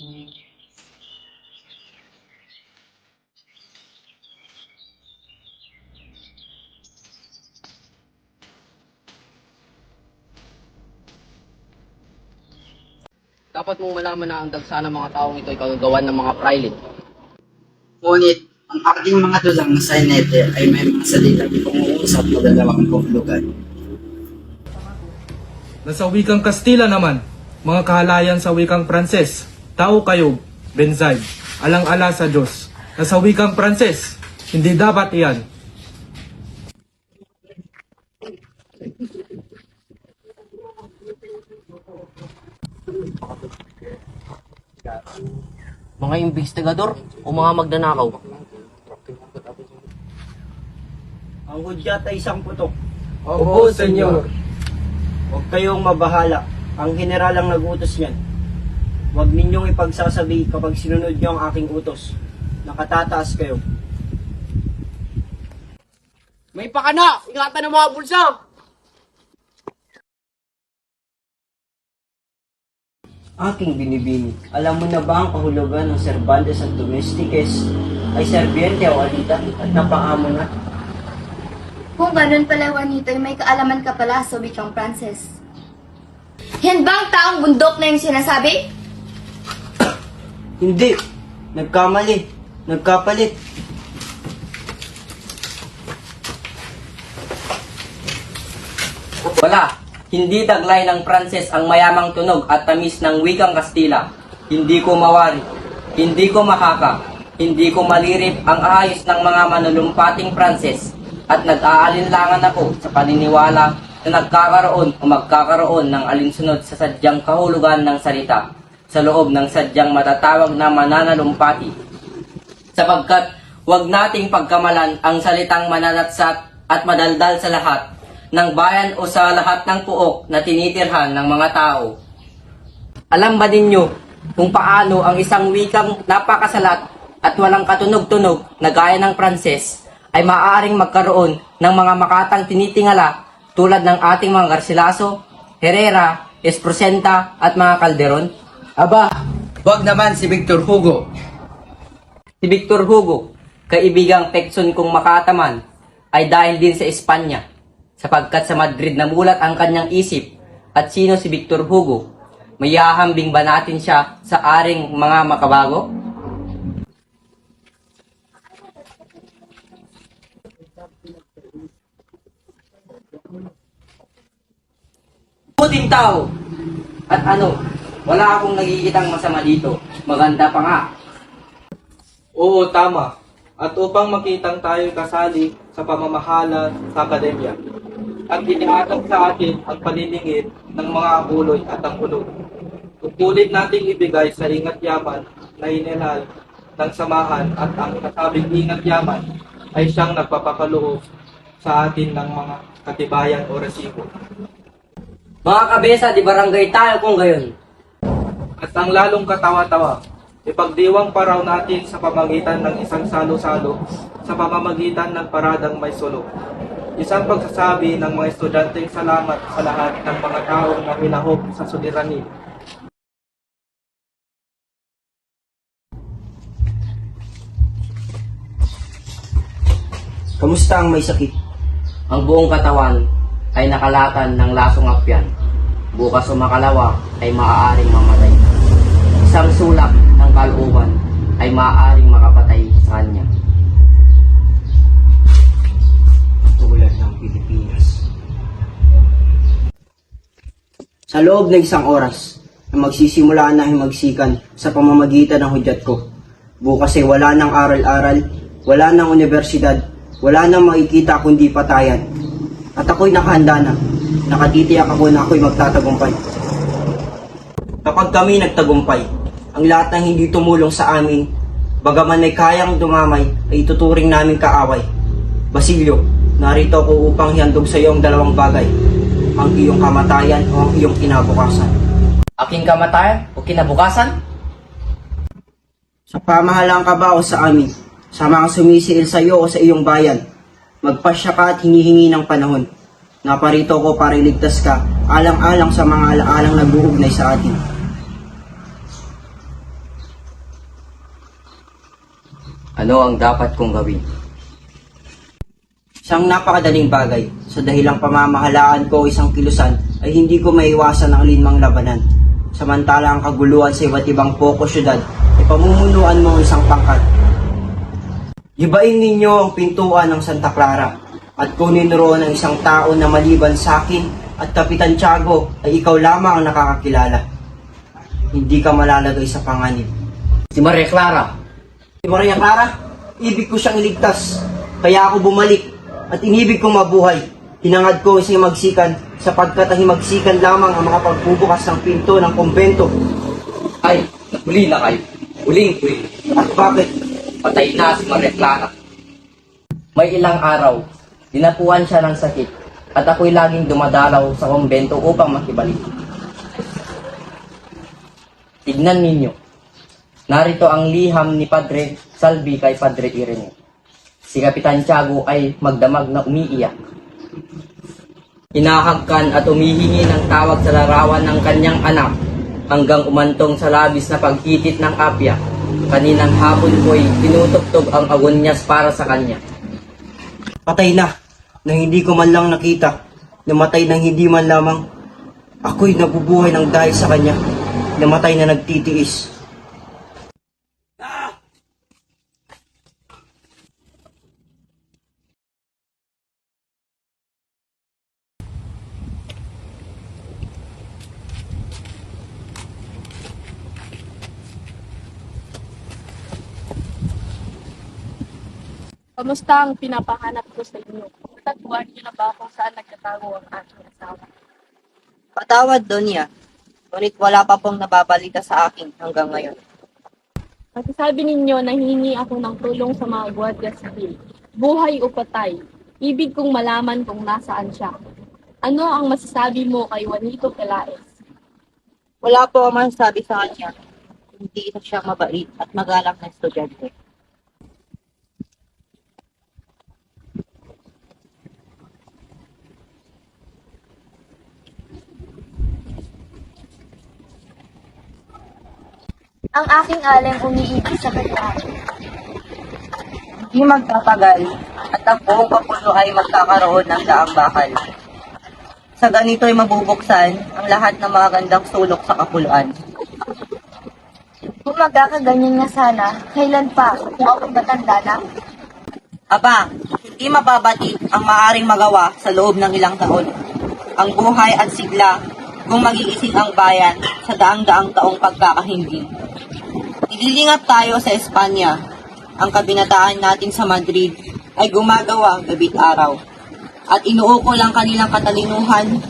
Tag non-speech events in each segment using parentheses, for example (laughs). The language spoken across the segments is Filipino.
Dapat mong malaman na ang dagsa ng mga taong ito ay kagagawan ng mga private. Ngunit, ang aking mga dulang sa inete ay may mga salitang pang-uusap na dalawang kahulugan. Nasa wikang Kastila naman, mga kahalayan sa wikang Pranses, tao kayo, Benzay, alang-ala sa Diyos. Nasa wikang Pranses, hindi dapat iyan. Mga investigador o mga magnanakaw. Ang hudyat ay isang putok. Opo, Senyor. Huwag kayong mabahala. Ang general ang nagutos niyan. Huwag ninyong ipagsasabi kapag sinunod niyo ang aking utos. Nakatataas kayo. May pakana! Ingatan ng mga bulsa! Aking binibini, alam mo na ba ang kahulugan ng Cervantes at Domestiques ay serbiente o alita at napaamo na? Kung ganun pala, Juanito, may kaalaman ka pala sa wikang Frances. Yan ba ang taong bundok na yung sinasabi? Hindi. Nagkamali. Nagkapalit. Wala. Hindi taglay ng Pranses ang mayamang tunog at tamis ng wikang Kastila. Hindi ko mawari. Hindi ko makaka. Hindi ko malirip ang ayos ng mga manulumpating Pranses. At nag-aalinlangan ako sa paniniwala na nagkakaroon o magkakaroon ng alinsunod sa sadyang kahulugan ng salita sa loob ng sadyang matatawag na mananalumpati sapagkat huwag nating pagkamalan ang salitang mananatsat at madaldal sa lahat ng bayan o sa lahat ng puok na tinitirhan ng mga tao. Alam ba ninyo kung paano ang isang wikang napakasalat at walang katunog-tunog na gaya ng Pranses ay maaaring magkaroon ng mga makatang tinitingala tulad ng ating mga Garcilaso, Herrera, Esprosenta at mga Calderon? Aba, wag naman si Victor Hugo. Si Victor Hugo, kaibigang Pekson kong makataman, ay dahil din sa Espanya, sapagkat sa Madrid namulat ang kanyang isip at sino si Victor Hugo, mayahambing ba natin siya sa aring mga makabago? Puting tao! At ano, wala akong nagigitang masama dito. Maganda pa nga. Oo, tama. At upang makitang tayo kasali sa pamamahala sa akademya, ang iniatag sa atin ang paniningid ng mga akuloy at ang hulog. Tutulit nating ibigay sa ingat yaman na inenal ng samahan at ang nasabing ingat yaman ay siyang nagpapakaloob sa atin ng mga katibayan o resibo. Mga kabesa, di barangay tayo kung gayon. At ang lalong katawa-tawa, ipagdiwang pa raw natin sa pamagitan ng isang salo-salo sa pamamagitan ng paradang may sulok. Isang pagsasabi ng mga estudyanteng salamat sa lahat ng mga taong namilahok sa suliranin. Kamusta ang may sakit? Ang buong katawan ay nakalatan ng lasong apyan. Bukas o makalawa ay maaaring mamatay. Sulak ng kalooban ay maaaring makapatay sa kanya. Tulad ng Pilipinas. Sa loob ng isang oras, na magsisimula na himagsikan sa pamamagitan ng hudyat ko. Bukas ay wala ng aral-aral, wala ng universidad, wala nang makikita kundi patayan. At ako'y nakahanda na. Nakatitiyak ako na ako'y magtatagumpay. Kapag kami nagtagumpay, ang lahat ng hindi tumulong sa amin, bagaman ay kayang dumamay, ay ituturing namin kaaway. Basilio, narito ako upang hihandog sa iyo ang dalawang bagay. Ang iyong kamatayan o ang iyong kinabukasan. Aking kamatayan o kinabukasan? Sa pamahalaan ka ba o sa amin? Sa mga sumisiil sa iyo o sa iyong bayan? Magpasya ka at hinihingi ng panahon. Naparito ko para iligtas ka, alang-alang sa mga alaalang nag-uugnay sa atin. Ano ang dapat kong gawin? Isang napakadaling bagay. Sa dahilang pamamahalaan ko isang kilusan ay hindi ko maiwasan ang alinmang labanan. Samantala ang kaguluhan sa iba't ibang poko syudad ay pamumunuan mo ang isang pangkat. Gibain ninyo ang pintuan ng Santa Clara at kunin roon ang isang tao na maliban sa akin at Kapitan Tiago ay ikaw lamang ang nakakakilala. Hindi ka malalagay sa panganib. Si Maria Clara. Si Maria Clara, ibig ko siyang iligtas. Kaya ako bumalik at inibig kong mabuhay. Hinangad ko si magsikan sapagkat ang himagsikan lamang ang mga pagbubukas ng pinto ng kumbento. Ay, huli na kayo. Huling huli. At bakit? Patay na si Maria Clara. May ilang araw, dinapuan siya ng sakit at ako'y laging dumadalaw sa kumbento upang makibalik. Tignan ninyo. Narito ang liham ni Padre Salvi kay Padre Irene. Si Kapitan Tiago ay magdamag na umiiyak. Hinahagkan at umihingi ng tawag sa larawan ng kanyang anak hanggang umantong sa labis na paghitit ng apya. Kaninang hapon ko'y tinutugtog ang agonyas para sa kanya. Patay na, nang hindi ko man lang nakita. Namatay nang hindi man lamang. Ako'y nabubuhay ng dahil sa kanya. Namatay na nagtitiis. Kamusta ang pinapahanap ko sa inyo? Natagpuan niyo na ba kung saan nagtatago ang aking asawa? Patawad, Donya. Ngunit wala pa pong nababalita sa akin hanggang ngayon. Pagkasabi ninyo na hihingi ako ng tulong sa mga Guardia Civil. Buhay o patay. Ibig kong malaman kung nasaan siya. Ano ang masasabi mo kay Juanito Pelaez? Wala po ang masasabi sa kanya. Hindi isa siya mabait at magalang na estudyante. Ang aking aleng umiibig sa kanya. Hindi magtatagal at ang buong kapulo ay magkakaroon ng daang bakal. Sa ganito ay mabubuksan ang lahat ng mga gandang sulok sa kapuluan. Kung magkakaganyan nga sana, kailan pa kung ako matanda na? Aba, hindi mababatid ang maaring magawa sa loob ng ilang taon. Ang buhay at sigla kung magigising ang bayan sa daang-daang taong pagkakahimbing. Ililingap tayo sa Espanya. Ang kabinataan natin sa Madrid ay gumagawa gabit araw. At inuukol ang kanilang katalinuhan,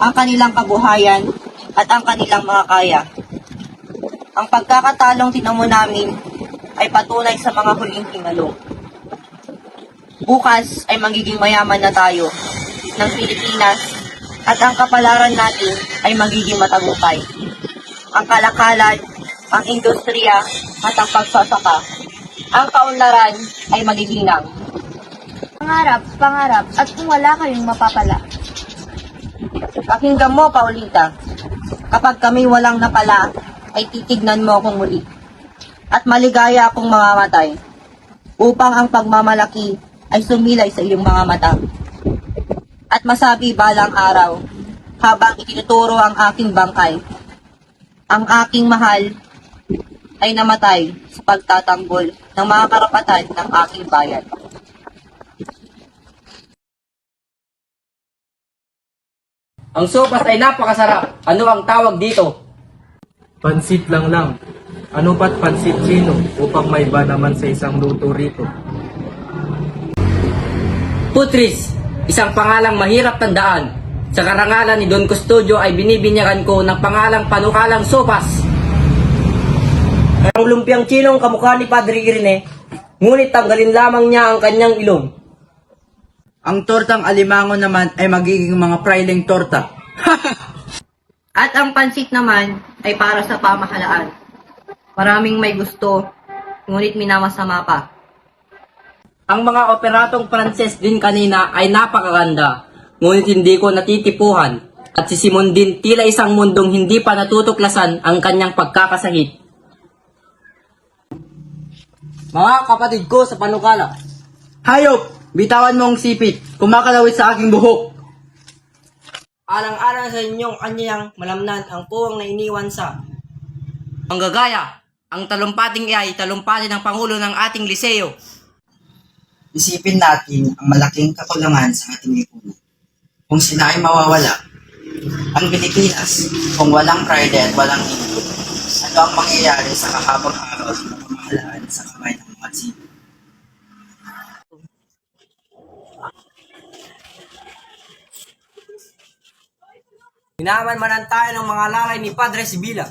ang kanilang kabuhayan, at ang kanilang mga kaya. Ang pagkakatalong tinamo namin ay patunay sa mga huling hingalo. Bukas ay magiging mayaman na tayo ng Pilipinas at ang kapalaran natin ay magiging matagumpay. Ang kalakalan, ang industriya at ang pagsasaka, ang kaunlaran ay magiginang. Pangarap, pangarap, at kung wala kayong mapapala. Pakinggan mo, Paulita. Kapag kami walang napala, ay titignan mo akong muli. At maligaya akong mamamatay upang ang pagmamalaki ay sumilay sa iyong mga mata. At masabi balang araw, habang itinuturo ang aking bangkay, ang aking mahal ay namatay sa pagtatanggol ng mga karapatan ng aking bayan. Ang sopas ay napakasarap. Ano ang tawag dito? Pansit lang lang. Ano pat pansit sino upang may ba naman sa isang luto rito? Putris, isang pangalang mahirap tandaan. Sa karangalan ni Don Custodio ay binibinyagan ko ng pangalang panukalang sopas. Ang lumpiang chinong kamukha ni Padre Irene, ngunit tanggalin lamang niya ang kanyang ilong. Ang tortang alimango naman ay magiging mga prailing torta. (laughs) At ang pansit naman ay para sa pamahalaan. Maraming may gusto, ngunit minamasama pa. Ang mga operatong Pranses din kanina ay napakaganda, ngunit hindi ko natitipuhan. At si Simon din tila isang mundong hindi pa natutuklasan ang kanyang pagkakasahit. Mga kapatid ko sa panukala, Hayop! Bitawan mo ang sipit. Kumakalawit sa aking buhok. alang-alang sa inyong kanyang malamnan ang puwang na iniwan sa ang gagaya, ang talumpating ay talumpati ng Pangulo ng ating liseyo. Isipin natin ang malaking kakulangan sa ating lipunan. Kung sila ay mawawala, ang Pilipinas, kung walang pride at walang input, ano ang mangyayari sa kahabang araw ng pamahalaan sa kamay ng mga sipit? Minaman tayo ng mga lalay ni Padre Sibila.